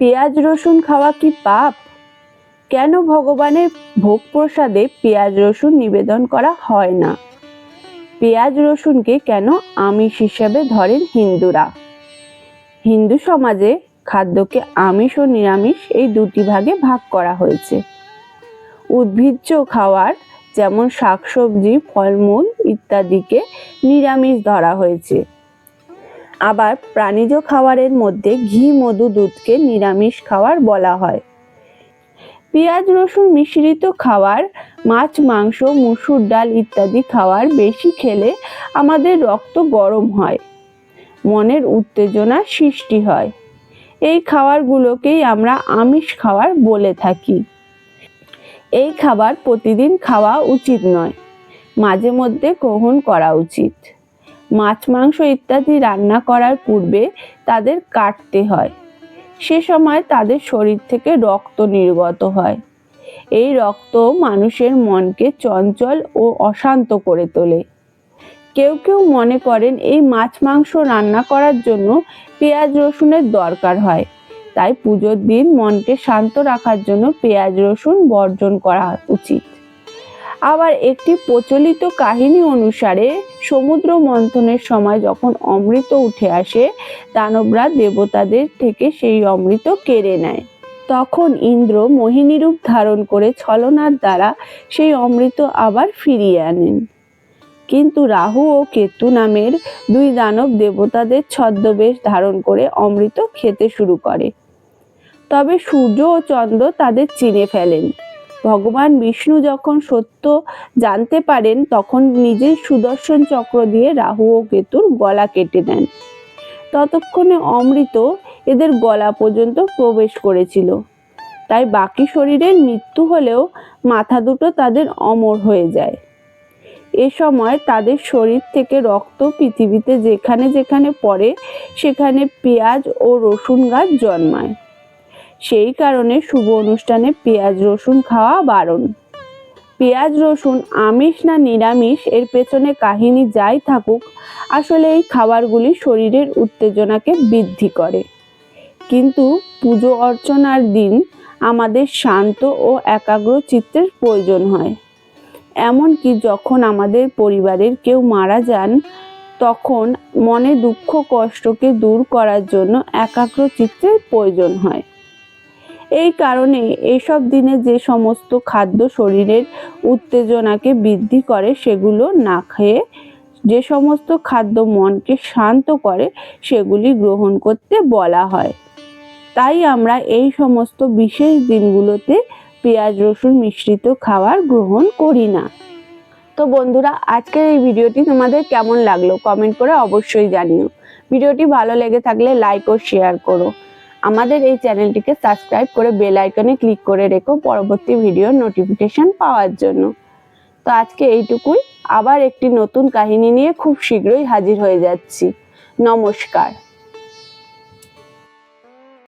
পেঁয়াজ রসুন খাওয়া কি পাপ? কেন ভগবানের ভোগ প্রসাদে পেঁয়াজ রসুন নিবেদন করা হয় না? পেঁয়াজ রসুনকে কেন আমিষ হিসেবে ধরেন হিন্দুরা? হিন্দু সমাজে খাদ্যকে আমিষ ও নিরামিষ এই দুটি ভাগে ভাগ করা হয়েছে। উদ্ভিজ্জ খাওয়ার যেমন শাকসবজি, ফলমূল ইত্যাদিকে নিরামিষ ধরা হয়েছে। আবার প্রাণীজ খাবারের মধ্যে ঘি, মধু, দুধকে নিরামিষ খাবার বলা হয়। পেঁয়াজ, রসুন মিশ্রিত খাবার, মাছ, মাংস, মুসুর ডাল ইত্যাদি খাবার বেশি খেলে আমাদের রক্ত গরম হয়, মনের উত্তেজনা সৃষ্টি হয়। এই খাবারগুলোকেই আমরা আমিষ খাবার বলে থাকি। এই খাবার প্রতিদিন খাওয়া উচিত নয়, মাঝে মধ্যে গ্রহণ করা উচিত। মাছ, মাংস ইত্যাদি রান্না করার পূর্বে তাদের কাটতে হয়। সে সময় তাদের শরীর থেকে রক্ত নির্গত হয়। এই রক্ত মানুষের মনকে চঞ্চল ও অশান্ত করে তোলে। কেউ কেউ মনে করেন এই মাছ, মাংস রান্না করার জন্য পেঁয়াজ, রসুনের দরকার হয়। তাই পুজোর দিন মনকে শান্ত রাখার জন্য পেঁয়াজ, রসুন বর্জন করা উচিত। আবার একটি প্রচলিত কাহিনী অনুসারে সমুদ্র মন্থনের সময় যখন অমৃত উঠে আসে, দানবরা দেবতাদের থেকে সেই অমৃত কেড়ে নেয়। তখন ইন্দ্র মোহিনী রূপ ধারণ করে ছলনার দ্বারা সেই অমৃত আবার ফিরিয়ে আনেন। কিন্তু রাহু ও কেতু নামের দুই দানব দেবতাদের ছদ্মবেশ ধারণ করে অমৃত খেতে শুরু করে। তবে সূর্য ও চন্দ্র তাদের চিনে ফেলেন। ভগবান বিষ্ণু যখন সত্য জানতে পারেন, তখন নিজের সুদর্শন চক্র দিয়ে রাহু ও কেতুর গলা কেটে দেন ততক্ষণে অমৃত এদের গলা পর্যন্ত প্রবেশ করেছিল। তাই বাকি শরীরের মৃত্যু হলেও মাথা দুটো তাদের অমর হয়ে যায়। এ সময় তাদের শরীর থেকে রক্ত পৃথিবীতে যেখানে যেখানে পড়ে, সেখানে পেঁয়াজ ও রসুন গাছ জন্মায়। সেই কারণে শুভ অনুষ্ঠানে পেঁয়াজ রসুন খাওয়া বারণ। পেঁয়াজ রসুন, আমিষ না নিরামিষ, এর পেছনে কাহিনী যাই থাকুক, আসলে এই খাবারগুলি শরীরের উত্তেজনাকে বৃদ্ধি করে। কিন্তু পুজো অর্চনার দিন আমাদের শান্ত ও একাগ্র চিত্তের প্রয়োজন হয়। এমনকি যখন আমাদের পরিবারের কেউ মারা যান, তখন মনে দুঃখ কষ্টকে দূর করার জন্য একাগ্র চিত্তের প্রয়োজন হয়। এই কারণে এসব দিনে যে সমস্ত খাদ্য শরীরের উত্তেজনাকে বৃদ্ধি করে, সেগুলো না খেয়ে, যে সমস্ত খাদ্য মনকে শান্ত করে, সেগুলি গ্রহণ করতে বলা হয়। তাই আমরা এই সমস্ত বিশেষ দিনগুলোতে পেঁয়াজ রসুন মিশ্রিত খাবার গ্রহণ করি না। তো বন্ধুরা, আজকের এই ভিডিওটি তোমাদের কেমন লাগল? কমেন্ট করে অবশ্যই জানিও। ভিডিওটি ভালো লেগে থাকলে লাইক ও শেয়ার করো। আমাদের এই চ্যানেলটিকে সাবস্ক্রাইব করে বেল আইকনে ক্লিক করে রেখো পরবর্তী ভিডিওর নোটিফিকেশন পাওয়ার জন্য। তো আজকে এইটুকুই। আবার একটি নতুন কাহিনী নিয়ে খুব শীঘ্রই হাজির হয়ে যাচ্ছি। নমস্কার।